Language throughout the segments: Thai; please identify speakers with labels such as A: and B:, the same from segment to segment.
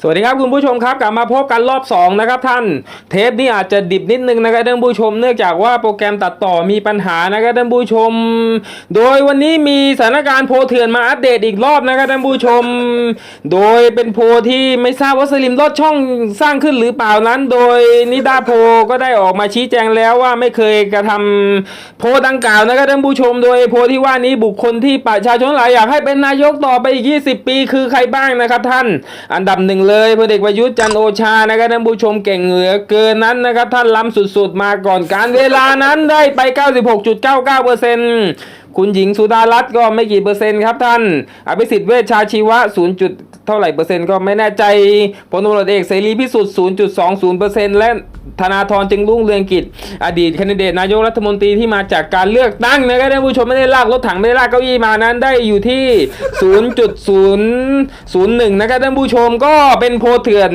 A: สวัสดีครับคุณผู้ชมครับกลับมาพบกันรอบ2นะครับท่านเทปนี้อาจจะดิบนิดนึงนะครับท่านผู้ชม เนื่องจากว่าโปรแกรมตัดต่อมีปัญหานะครับท่านผู้ชม โดยวันนี้มีสถานการณ์โพเถื่อนมาอัปเดตอีกรอบนะครับท่านผู้ชม โดยเป็นโพที่ไม่ทราบว่าสลิมลดช่องสร้างขึ้นหรือเปล่านั้น โดยนิดาโพก็ได้ออกมาชี้แจงแล้วว่าไม่เคยกระทำโพดังกล่าวนะครับท่านผู้ชม โดยโพที่ว่านี้บุคคลที่ประชาชนหลายอยากให้เป็นนายกต่อไปอีก 20 ปี คือใครบ้างนะครับท่าน อันดับหนึ่งเลยพลเอกประยุทธ์จันโอชานะครับท่านผู้ชมเก่งเหลือเกินนั้นนะครับท่านล้ำสุดๆมาก่อนการเวลานั้นได้ไป 96.99เปอร์เซ็น คุณหญิงสุดารัตน์ก็ไม่กี่เปอร์เซ็นต์ครับท่าน อภิสิทธิ์เวชชาชีวะ 0. จุดเท่าไหร่เปอร์เซ็นต์ก็ไม่แน่ใจพลตำรวจเอกเสรีพิสุทธิ์0.20เปอร์เซ็นต์และธนาธรจึงรุ่งเรืองกิจ อดีตแคนดิเดตนายกรัฐมนตรีที่มาจากการเลือกตั้งนะครับท่านผู้ชมไม่ได้ลากรถถังไม่ได้ลากเก้าอี้มานั้นได้อยู่ที่ 0.001นะครับท่านผู้ชมก็เป็นโพเถื่อน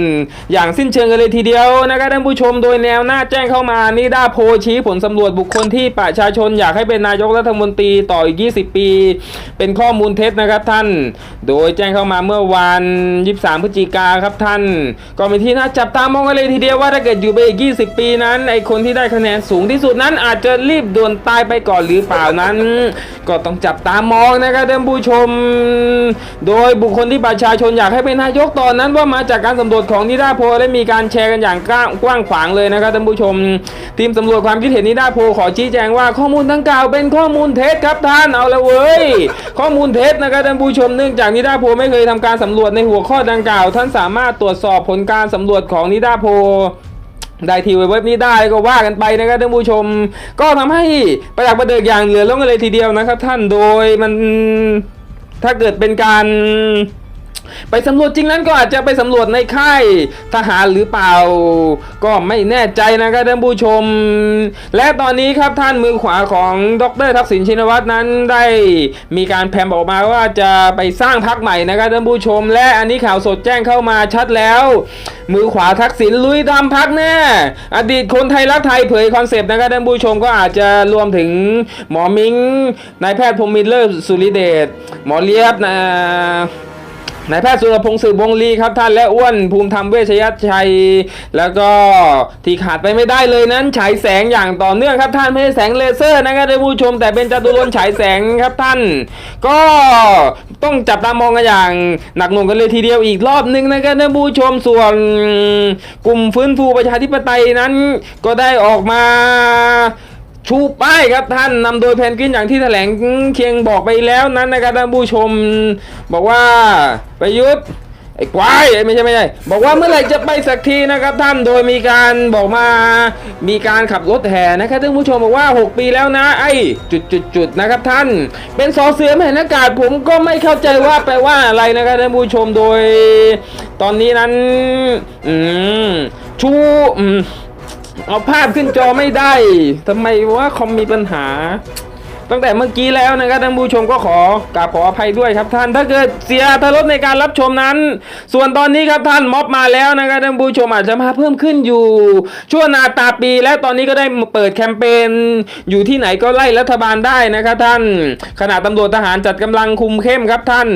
A: อย่างสิ้นเชิงกันเลยทีเดียวนะครับท่านผู้ชมโดยแนวหน้าแจ้งเข้ามานี่ได้โพชี้ผลสำรวจบุคคลที่ประชาชนอยากให้เป็นนายกรัฐมนตรีต่ออีก 20 ปี เป็นข้อมูลเท็จนะครับท่าน โดยแจ้งเข้ามาเมื่อวัน 23 พฤศจิกาครับท่าน ก็เป็นที่น่าจับตามองกันเลยทีเดียวว่าถ้าเกิดอยู่ไปอีก 20 ปีนั้นไอคนที่ได้คะแนนสูงที่สุดนั้นอาจจะรีบด่วนตายไปก่อนหรือเปล่านั้น ก็ต้องจับตามองนะครับท่านผู้ชม โดยบุคคลที่ประชาชนอยากให้เป็นนายกตอนนั้นว่ามาจากการสำรวจของนิดาโพและมีการแชร์กันอย่างกว้างขวางเลยนะครับท่านผู้ชม ทีมสำรวจความคิดเห็นนิดาโพขอชี้แจงว่าข้อมูลดังกล่าวเป็นข้อมูลเท็จครับท่านเอาละเว้ย ข้อมูลเท็จนะครับท่านผู้ชมเนื่องจากนิดาโพไม่เคยทำการสำรวจในหัวข้อดังกล่าว ท่านสามารถตรวจสอบผลการสำรวจของนิดาโพได้ทีเว็บนี้ได้ก็ว่ากันไปนะครับท่านผู้ชม ก็ทำให้ประดักประเดิกอย่างเหลือล้นกันเลยทีเดียวนะครับ ท่านโดยมันถ้าเกิดเป็นการ ไปสำรวจจริงนั้นก็อาจจะไปสำรวจในค่ายทหารหรือเปล่า ก็ไม่แน่ใจนะครับท่านผู้ชม และตอนนี้ครับท่านมือขวาของดรทักษิณชินวัตรนั้นได้มีการแพรมออกมาว่าจะไปสร้างพักใหม่นะครับท่านผู้ชม และอันนี้ข่าวสดแจ้งเข้ามาชัดแล้ว มือขวาทักษิณลุยทำพักแน่อดีตคนไทยรักไทยเผยคอนเซปต์นะครับท่านผู้ชมก็อาจจะรวมถึงหมอมิงนายแพทย์พรมมินเลอร์สุริเดชหมอเลียบนะ นายแพทย์สุรพงศ์สืบวงลีครับท่านและอ้วนภูมิธรรมเวชยชัย แล้วก็ที่ขาดไปไม่ได้เลยนั้นฉายแสงอย่างต่อเนื่องครับท่านไม่ใช่แสงเลเซอร์นะครับท่านผู้ชม แต่เป็นจตุรนฉายแสงครับท่าน ก็ต้องจับตามองกันอย่างหนักหน่วงกันเลยทีเดียวอีกรอบหนึ่งนะครับท่านผู้ชมส่วนกลุ่มฟื้นฟูประชาธิปไตยนั้นก็ได้ออกมา ชูป้ายครับท่านนำโดยแพนกวินอย่างที่แถลงเคียงบอกไปแล้วนั้นนะครับท่านผู้ชม บอกว่าประยุทธ์ไอ้ควายเอ้ไม่ใช่ไม่ใช่บอกว่าเมื่อไหร่จะไปสักทีนะครับท่านโดยมีการบอกมามีการขับรถแห่นะครับท่านผู้ชมบอกว่า 6 ปีแล้วนะ ไอ้จุดจุดจุดนะครับท่าน เป็นสอเสือแผ่นอากาศผมก็ไม่เข้าใจว่าแปลว่าอะไรนะครับท่านผู้ชมโดย ตอนนี้นั้น อืมชูอืม เอาภาพขึ้นจอไม่ได้ทำไมว่าคอมมีปัญหา ตั้งแต่เมื่อกี้แล้วนะครับท่านผู้ชมก็ขอกราบขออภัยด้วยครับท่าน ถ้าเกิดเสียทรสในการรับชมนั้น ส่วนตอนนี้ครับท่านม็อบมาแล้วนะครับท่านผู้ชมอาจจะมาเพิ่มขึ้นอยู่ ชั่วนาตาปีและตอนนี้ก็ได้เปิดแคมเปญอยู่ที่ไหนก็ไล่รัฐบาลได้นะครับท่านขณะตำรวจทหารจัดกำลังคุมเข้มครับท่าน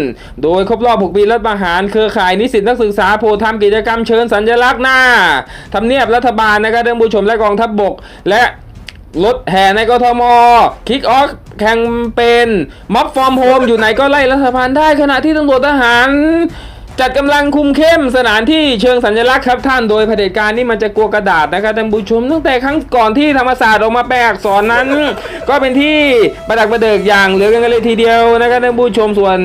A: โดยครบรอบ6ปีรัฐประหารเครือข่ายนิสิตนักศึกษาโพธิ์ทำกิจกรรมเชิญสัญลักษณ์หน้าทำเนียบรัฐบาลนะครับท่านผู้ชมและกองทัพบบกและ รถแห่ในกทมคิกออฟแข่งเป็นม็อบฟอร์มโฮมอยู่ไหนก็ไล่รัฐบาลได้ขณะที่ตำรวจทหาร จัดกำลังคุมเข้มสถานที่เชิงสัญลักษณ์ครับท่านโดยเผด็จการนี่มันจะกลัวกระดาษนะครับท่านผู้ชมตั้งแต่ครั้งก่อนที่ธรรมศาสตร์ออกมาแปลอักษรนั้น ก็เป็นที่ประดักประเดิกอย่างเหลือกันเลยทีเดียวนะครับท่านผู้ชมส่วน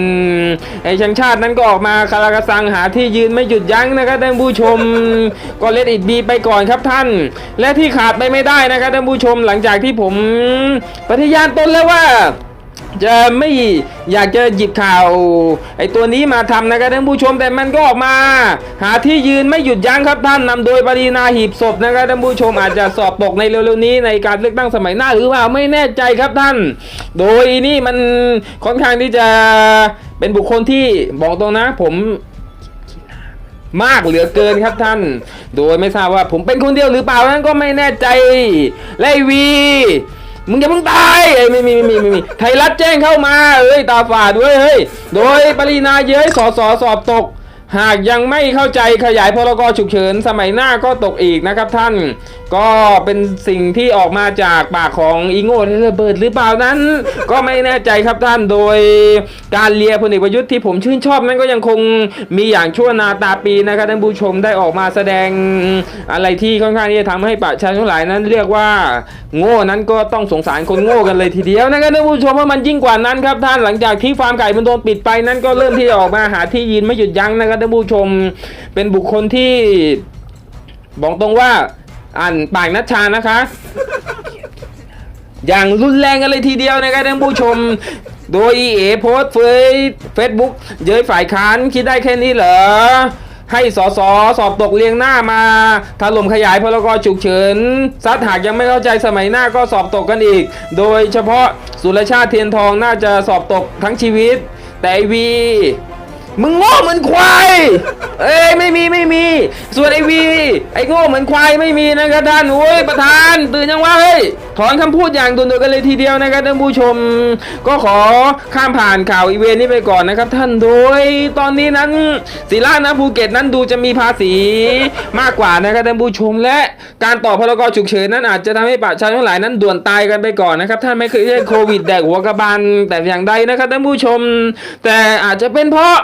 A: ไอ้ชังชาตินั้นก็ออกมาคารากระสังหาที่ยืนไม่หยุดยั้งนะครับท่านผู้ชมก็เลดอิดบีไปก่อนครับท่าน และที่ขาดไปไม่ได้นะครับท่านผู้ชมหลังจากที่ผมปฏิญาณตนแล้วว่า จะไม่อยากจะหยิบข่าวไอ้ตัวนี้มาทำนะครับท่านผู้ชมแต่มันก็ออกมา หาที่ยืนไม่หยุดยั้งครับท่านนำโดยปรีนาหีบศพนะครับท่านผู้ชมอาจจะสอบตกในเร็วๆนี้ในการเลือกตั้งสมัยหน้าหรือเปล่าไม่แน่ใจครับท่าน โดยนี่มันค่อนข้างที่จะเป็นบุคคลที่บอกตรงนะ ผมมากเหลือเกินครับท่าน โดยไม่ทราบว่าผมเป็นคนเดียวหรือเปล่านั้นก็ไม่แน่ใจแลวี มึงอย่าเพิ่งตายเอ้ยไม่มีไม่มีไม่มีไทยรัฐแจ้งเข้ามาเอ้ยตาฝาดด้วยเฮ้ยโดยปรินาเย้ยสอสอสอบตก หากยังไม่เข้าใจขยายพรกฉุกเฉินสมัยหน้าก็ตกอีกนะครับท่าน ก็เป็นสิ่งที่ออกมาจากปากของอีโง่ระเบิดหรือเปล่านั้น ก็ไม่แน่ใจครับท่านโดยการเลียพลเอกประยุทธ์ที่ผมชื่นชอบนั้นก็ยังคงมีอย่างชั่วนาตาปีนะครับท่านผู้ชมได้ออกมาแสดงอะไรที่ค่อนข้างที่จะทำให้ประชาชนทั้งหลายนั้น เรียกว่าโง่นั้นก็ต้องสงสารคนโง่กันเลยทีเดียวนะครับท่านผู้ชมว่ามันยิ่งกว่านั้นครับท่านหลังจากที่ฟาร์มไก่มันโดนปิดไปนั้นก็เริ่มที่จะออกมาหาที่ยืนไม่หยุดยั้งนะครับท่านผู้ชมเป็นบุคคลที่บอกตรงว่า อ่านปากนัชชานะคะ อย่างรุนแรงกันเลยทีเดียวนะครับท่านผู้ชม โดยอีเอโพสต์เฟซเฟซบุ๊กเย้ยฝ่ายค้านคิดได้แค่นี้เหรอ ให้สสสอบตกเรียงหน้ามาถล่มขยายพรกรฉุกเฉินซัดหากยังไม่เข้าใจสมัยหน้าก็สอบตกกันอีก โดยเฉพาะสุรชาติเทียนทองน่าจะสอบตกทั้งชีวิต แต่วี มึงโง่เหมือนควาย เอ้ยไม่มีไม่มี ส่วนไอวี ไอโง่เหมือนควายไม่มีนะครับท่านโอ้ยประธานตื่นยังวะเฮ้ยถอนคำพูดอย่างด่วนๆกันเลยทีเดียวนะครับท่านผู้ชม ก็ขอข้ามผ่านข่าวอีเวนต์นี้ไปก่อนนะครับ ท่านโดยตอนนี้นั้นศิลานะภูเก็ตนั้นดูจะมีภาษีมากกว่านะครับท่านผู้ชม และการต่อพรกฉุกเฉินนั้นอาจจะทำให้ประชาชนทั้งหลายนั้นด่วนตายกันไปก่อนนะครับท่านไม่เคยได้โควิดแดกหัวกระบาลแต่อย่างใดนะครับท่านผู้ชม แต่อาจจะเป็นเพราะ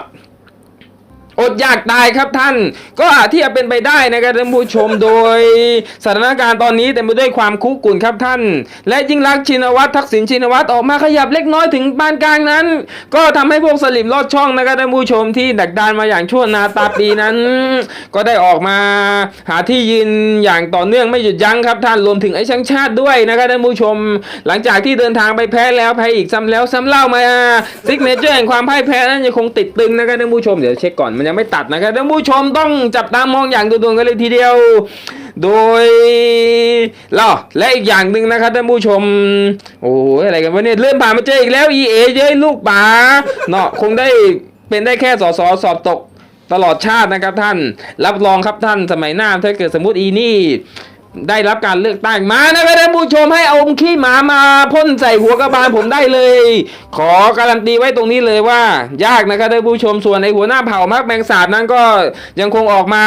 A: อดอยากตายครับท่าน ก็อาจที่จะเป็นไปได้นะครับท่านผู้ชมโดย สถานการณ์ตอนนี้เต็มไปด้วยความคุกกุ่นครับท่าน และยิ่งรักชินวัตรทักษิณชินวัตรออกมาขยับเล็กน้อยถึงปานกลางนั้น ก็ทำให้พวกสลิมลอดช่องนะครับท่านผู้ชมที่ดักดานมาอย่างชั่วนาตาปีนั้น ก็ได้ออกมาหาที่ยืนอย่างต่อเนื่องไม่หยุดยั้งครับท่านรวมถึงไอ้ช่างชาติด้วยนะครับท่านผู้ชม หลังจากที่เดินทางไปแพ้แล้วแพ้อีกซ้ำแล้วซ้ำเล่ามาซิกเนเจอร์แห่งความพ่ายแพ้นั้นยังคงติดตึงนะครับท่านผู้ชมเดี๋ยวเช็คก่อนยังไม่ตัดนะครับท่านผู้ชมต้องจับตามองอย่างด่วนๆกันเลยทีเดียว โดยล่ะและอีกอย่างหนึ่งนะครับท่านผู้ชม โอ้ยอะไรกันวะเนี่ยเลื่อนผ่านมาเจออีกแล้ว EA เย้ยลูกป๋าเนาะคงได้เป็นได้แค่สอสอสอบตกตลอดชาตินะครับท่าน รับรองครับท่านสมัยหน้าถ้าเกิดสมมติอีนี่ ได้รับการเลือกตั้งมานะครับท่านผู้ชมให้เอาอมขี้หมามาพ่นใส่หัวกระบาลผมได้เลย ขอการันตีไว้ตรงนี้เลยว่า ยากนะครับท่านผู้ชมส่วนในหัวหน้าเผ่ามักแมงสาบนั้นก็ยังคงออกมา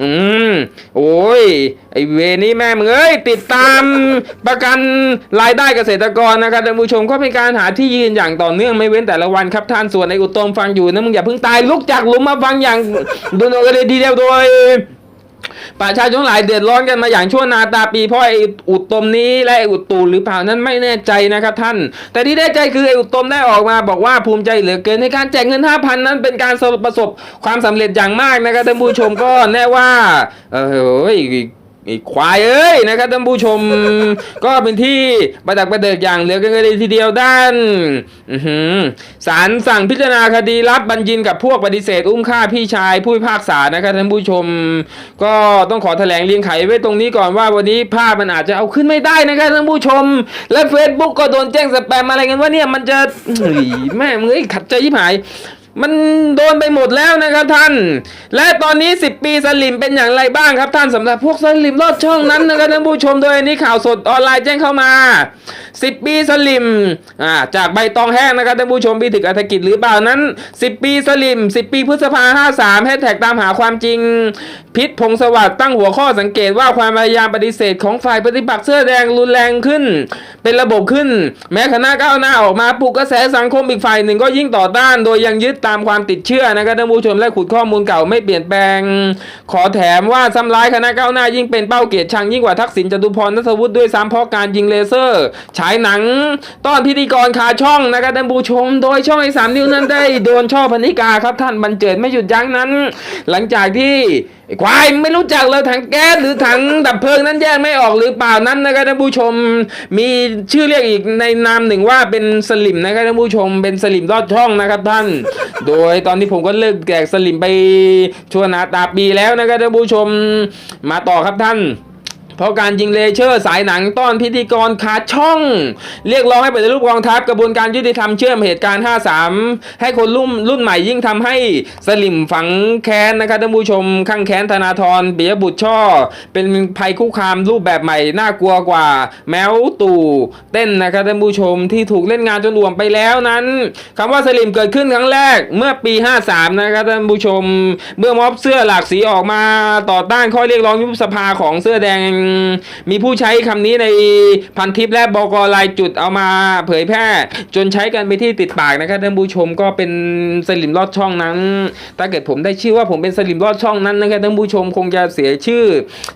A: อืมโอ้ยไอเวนี้แม่มึงเอ้ยติดตามประกันรายได้เกษตรกรนะครับท่านผู้ชมก็เป็นการหาที่ยืนอย่างต่อเนื่องไม่เว้นแต่ละวันครับท่านส่วนในอุตมฟังอยู่นะมึงอย่าเพิ่งตายลุกจากหลุมมาฟังอย่างด่วนๆกันเลยทีเดียวโดย ประชาชนหลายเดือดร้อนกันมาอย่างชั่วนาตาปีเพราะไอ้อุตมนี้และไอ้อุตูหรือเปล่านั้นไม่แน่ใจนะครับท่าน แต่ที่แน่ใจคือไอ้อุตมได้ออกมาบอกว่าภูมิใจเหลือเกินในการแจกเงิน 5,000 นั้นเป็นการประสบความสำเร็จอย่างมากนะครับท่านผู้ชมก็แน่ว่าเออ ไอ้ควายเอ้ยนะครับท่านผู้ชม ก็เป็นที่ประดักประเดิดอย่างเหลือเกินเลยทีเดียวด้านศาลสั่งพิจารณาคดีรับบัญญินกับพวกปฏิเสธอุ้มฆ่าพี่ชายผู้พิพากษานะครับท่านผู้ชม ก็ต้องขอแถลงเรียงไขไว้ตรงนี้ก่อนว่าวันนี้ภาพมันอาจจะเอาขึ้นไม่ได้นะครับท่านผู้ชม และ Facebook ก็โดนแจ้งสแปมอะไรกันว่าเนี่ยมันจะแม่มึงเอ้ยขัดใจยิบหาย มันโดนไปหมดแล้วนะครับท่าน และตอนนี้ 10 ปีสลิมเป็นอย่างไรบ้างครับท่านสำหรับพวกสลิมลอดช่องนั้นนะครับท่านผู้ชมโดยนี้ข่าวสดออนไลน์แจ้งเข้ามา 10 ปีสลิมอ่าจากใบตองแห้งนะครับท่านผู้ชมพี่ถึกอัธกิจหรือเปล่านั้น 10 ปีสลิม 10 ปีพฤษภา53แฮชแท็กตามหาความจริง พิษพงศวัสด์ตั้งหัวข้อสังเกตว่าความพยายามปฏิเสธของฝ่ายปฏิบัติเสื้อแดงรุนแรงขึ้น เป็นระบบขึ้น แม้คณะก้าวหน้าออกมาปลุกกระแสสังคมอีกฝ่ายหนึ่งก็ยิ่งต่อต้านโดยยังยึดตามความติดเชื่อนะครับท่านผู้ชมและขุดข้อมูลเก่าไม่เปลี่ยนแปลง ขอแถมว่าซ้ำร้ายคณะก้าวหน้ายิ่งเป็นเป้าเกลียดชังยิ่งกว่าทักษิณจตุพรนัทวุฒิด้วยซ้ำเพราะการยิงเลเซอร์ฉายหนังต้อนพิธีกรคาช่องนะครับท่านผู้ชม โดยช่องไอ้สามนิ้วนั้นได้โดนช่อพนิกาครับท่านบรรเจิดไม่หยุดยั้งนั้น หลังจากที่ควายไม่รู้จักเลยถังแก๊สหรือถังดับเพลิงนั้นแยกไม่ออกหรือเปล่านั้นนะครับท่านผู้ชม มีชื่อเรียกอีกในนามหนึ่งว่าเป็นสลิมนะครับท่านผู้ชมเป็นสลิมลอดช่องนะครับท่านโดยตอนนี้ผมก็เลิกแจกสลิมไปชั่วนาตาปีแล้วนะครับท่านผู้ชมมาต่อครับท่าน เพราะการยิงเลเชอร์สายหนังต้อนพิธีกรขาดช่อง เรียกร้องให้ปฏิรูปกองทัพกระบวนการยุติธรรมเชื่อมเหตุการณ์ 53 ให้คนรุ่นรุ่นใหม่ยิ่งทำให้สลิมฝังแค้นนะครับท่านผู้ชม ข้างแค้นธนาธรปิยบุตรช่อ เป็นภัยคุกคามรูปแบบใหม่น่ากลัวกว่า แมวตู่เต้นนะครับท่านผู้ชมที่ถูกเล่นงานจนอ่วมไปแล้วนั้นคำว่าสลิมเกิดขึ้นครั้งแรกเมื่อปี 53 นะครับท่านผู้ชม เมื่อม็อบเสื้อหลากสีออกมาต่อต้านข้อเรียกร้องยุบสภาของเสื้อแดงมีผู้ใช้คำนี้ในพันทิปและบอกลายจุดเอามาเผยแพร่ จนใช้กันไปที่ติดปากนะครับท่านผู้ชมก็เป็นสลิมลอดช่องนั้น ถ้าเกิดผมได้ชื่อว่าผมเป็นสลิมลอดช่องนั้นนะครับท่านผู้ชมคงจะเสียชื่อ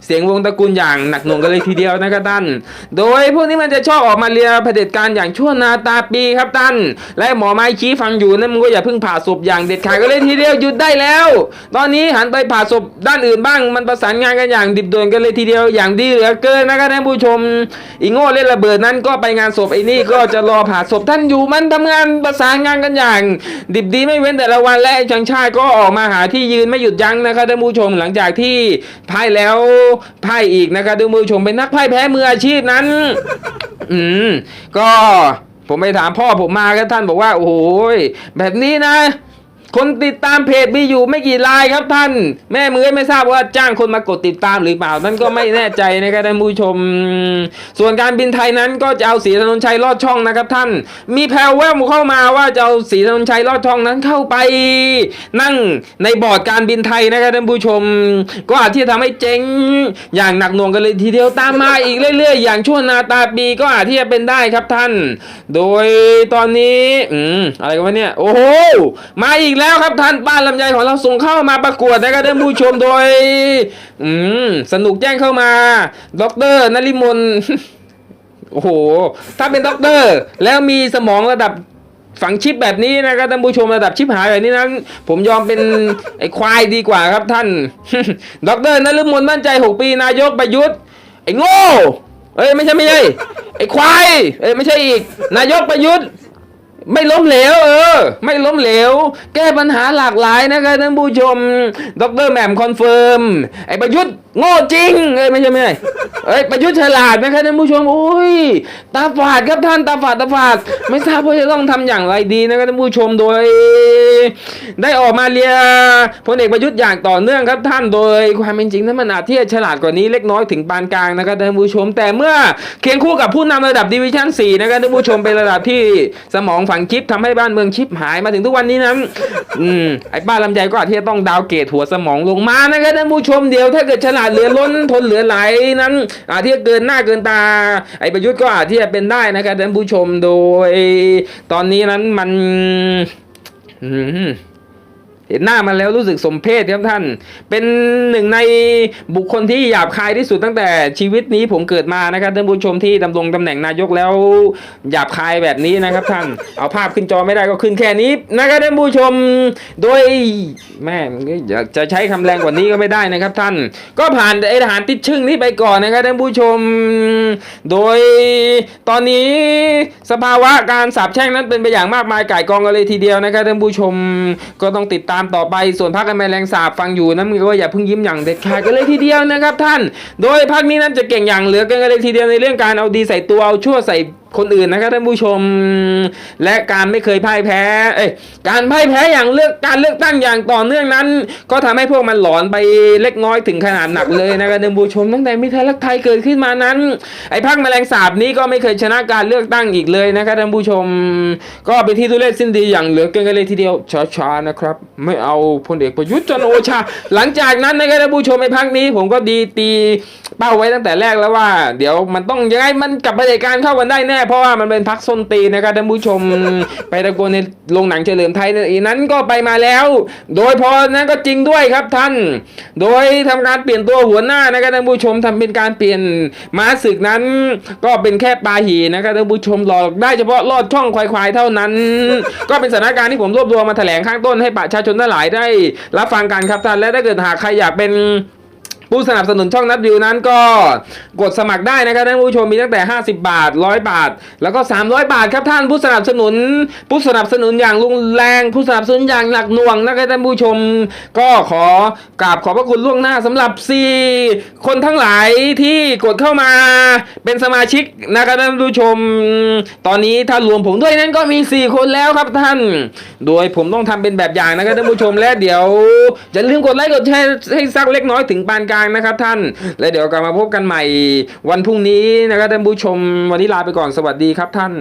A: เสียงวงตระกูลอย่างหนักหน่วงกันเลยทีเดียวนะครับท่าน โดยพวกนี้มันจะชอบออกมาเรียเผด็จการอย่างชั่วนาตาปีครับท่าน และหมอไม้ชี้ฟังอยู่นั่นมึงก็อย่าเพิ่งผ่าศพอย่างเด็ดขาดก็เลยทีเดียวหยุดได้แล้ว ตอนนี้หันไปผ่าศพด้านอื่นบ้าง มันประสานงานกันอย่างดิบดวนกันเลยทีเดียวอย่างดีเหลือเกินนะครับท่านผู้ชมอีโง่เล่นระเบิดนั้นก็ไปงานศพไอ้นี่ก็จะรอผ่าศพท่านอยู่มันทำงานประสานงานกันอย่าง ดิบดีไม่เว้นแต่ละวันและชังชาติก็ออกมาหาที่ยืนไม่หยุดยั้งนะครับท่านผู้ชมหลังจากที่พ่ายแล้วพ่ายอีกนะครับท่านผู้ชมเป็นนักพ่ายแพ้มืออาชีพนั้น อืมก็ผมไปถามพ่อผมมาครับท่านบอกว่า โอ้โหยแบบนี้นะ คนติดตามเพจมีอยู่ไม่กี่รายครับท่าน แม่มือไม่ทราบว่าจ้างคนมากดติดตามหรือเปล่านั่นก็ไม่แน่ใจนะครับท่านผู้ชม ส่วนการบินไทยนั้นก็จะเอาสีถนนชัยลอดช่องนะครับท่าน มีแพลวแววเข้ามาว่าจะเอาสีถนนชัยลอดช่องนั้นเข้าไป นั่งในบอร์ดการบินไทยนะครับท่านผู้ชม ก็อาจที่จะทำให้เจ๊งอย่างหนักหน่วงกันเลยทีเดียวตามมาอีกเรื่อย ๆ อย่างชั่วนาตาปีก็อาจที่จะเป็นได้ครับท่าน โดยตอนนี้ อืมอะไรกันวะเนี่ย โอ้โหมาอีกแล้วครับท่านป้าลำไยของเราส่งเข้ามาประกวดนะครับท่านผู้ชมโดย อืมสนุกแจ้งเข้ามาด็อกเตอร์นลิมนโอ้โห ถ้าเป็นด็อกเตอร์ แล้วมีสมองระดับฝังชิปแบบนี้นะครับท่านผู้ชมระดับชิปหายแบบนี้นั้นผมยอมเป็นไอ้ควายดีกว่าครับท่านด็อกเตอร์นฤมลมั่นใจ 6 ปีนายกประยุทธ์ไอ้โง่เอ้ยไม่ใช่ไม่ใช่ไอ้ควายเอ้ยไม่ใช่อีก นายกประยุทธ์ ไม่ล้มเหลวเออ ไม่ล้มเหลว แก้ปัญหาหลากหลายนะครับท่านผู้ชม ดรแหม่มคอนเฟิร์ม ไอ้ประยุทธ์โง่จริงเอ้ยไม่ใช่ไม่ใช่เอ้ยประยุทธ์ฉลาดนะครับท่านผู้ชมอุ้ยตาฝาดครับท่านตาฝาดตาฝาด ไม่ทราบว่าจะต้องทำอย่างไรดีนะครับท่านผู้ชมโดย ได้ออกมาเรียพลเอกประยุทธ์อย่างต่อเนื่องครับท่านโดยความเป็นจริงนั้นมันอาจที่จะฉลาดกว่านี้เล็กน้อยถึงปานกลางนะครับท่านผู้ชม แต่เมื่อเคียงคู่กับผู้นำระดับดิวิชั่น4นะครับท่านผู้ชมเป็นระดับที่สมองฝังชิปทำให้บ้านเมืองชิปหายมาถึงทุกวันนี้นั้นอืมไอ้ป้าลำไยก็อาจที่จะต้องดาวเกตหัวสมองลงมานะครับท่านผู้ชมเดี๋ยวถ้าเกิดฉลาดเหลือล้นทนเหลือไหลนั้น อาจที่จะเกินหน้าเกินตา ไอ้ประยุทธ์ก็อาจที่จะเป็นได้นะครับท่านผู้ชมโดย ตอนนี้นั้นมัน อืม เห็นหน้ามันแล้วรู้สึกสมเพชครับท่าน เป็นหนึ่งในบุคคลที่หยาบคายที่สุดตั้งแต่ชีวิตนี้ผมเกิดมานะครับท่านผู้ชมที่ดำรงตำแหน่งนายกแล้วหยาบคายแบบนี้นะครับท่าน เอาภาพขึ้นจอไม่ได้ก็ขึ้นแค่นี้นะครับท่านผู้ชม โดยแม่อยากจะใช้คำแรงกว่านี้ก็ไม่ได้นะครับท่าน ก็ผ่านไอทหารติดชึ่งนี้ไปก่อนนะครับท่านผู้ชม โดยตอนนี้สภาวะการสาบแช่งนั้นเป็นไปอย่างมากมายก่ายกองกันเลยทีเดียวนะครับท่านผู้ชมก็ต้องติดตามต่อไปส่วนพักกันแมลงสาบฟังอยู่นะมึงก็อย่าเพิ่งยิ้มอย่างเด็ดขาดกันเลยทีเดียวนะครับท่าน โดยพักนี้นั้นจะเก่งอย่างเหลือเกินกันเลยทีเดียวในเรื่องการเอาดีใส่ตัวเอาชั่วใส่ คนอื่นนะครับท่านผู้ชม และการไม่เคยพ่ายแพ้ เอ้ยการพ่ายแพ้อย่างเลือกการเลือกตั้งอย่างต่อเนื่องนั้น ก็ทำให้พวกมันหลอนไปเล็กน้อยถึงขนาดหนักเลยนะครับท่านผู้ชมตั้งแต่มีไทยรักไทยเกิดขึ้นมานั้น ไอ้พักแมลงสาบนี้ก็ไม่เคยชนะการเลือกตั้งอีกเลยนะครับท่านผู้ชม ก็เป็นที่ทุเรศสิ้นดีอย่างเหลือเกินกันเลยทีเดียวช้าๆนะครับ ไม่เอาพลเอกประยุทธ์จันโอชา หลังจากนั้นนะครับท่านผู้ชมไอ้พักนี้ผมก็ดีตีเป้าไว้ตั้งแต่แรกแล้วว่า เดี๋ยวมันต้องยังไงมันกลับมาเหตุการเข้ากันได้แน่เพราะว่ามันเป็นพักส้นตีนนะครับท่านผู้ชมไปตะโกนในโรงหนังเฉลิมไทยนั้นก็ไปมาแล้ว โดยพอนั้นก็จริงด้วยครับท่าน โดยทำการเปลี่ยนตัวหัวหน้านะครับท่านผู้ชมทำเป็นการเปลี่ยนม้าศึกนั้น ก็เป็นแค่ปาหีนะครับท่านผู้ชมหลอกได้เฉพาะลอดช่องควายๆเท่านั้น ก็เป็นสถานการณ์ที่ผมรวบรวมมาแถลงข้างต้นให้ประชาชนทั้งหลายได้รับฟังกันครับท่านและถ้าเกิดหากใครอยากเป็น ผู้สนับสนุนช่องนัดวิวนั้นก็กดสมัครได้นะครับท่านผู้ชมมีตั้งแต่ 50 บาท 100 บาท แล้วก็ 300 บาทครับท่านผู้สนับสนุน ผู้สนับสนุนอย่างรุนแรง ผู้สนับสนุนอย่างหนักหน่วงนะครับท่านผู้ชม ก็ขอกราบขอบพระคุณล่วงหน้าสำหรับ 4 คนทั้งหลายที่กดเข้ามาเป็นสมาชิกนะครับท่านผู้ชม ตอนนี้ถ้ารวมผมด้วยนั้นก็มี 4 คนแล้วครับท่าน โดยผมต้องทำเป็นแบบอย่างนะครับท่านผู้ชมและเดี๋ยวอย่าลืมกดไลค์กดแชร์ให้สักเล็กน้อยถึงปานกลางางนะครับท่าน และเดี๋ยวกลับมาพบกันใหม่วันพรุ่งนี้นะครับท่านผู้ชมวันนี้ลาไปก่อนสวัสดีครับท่าน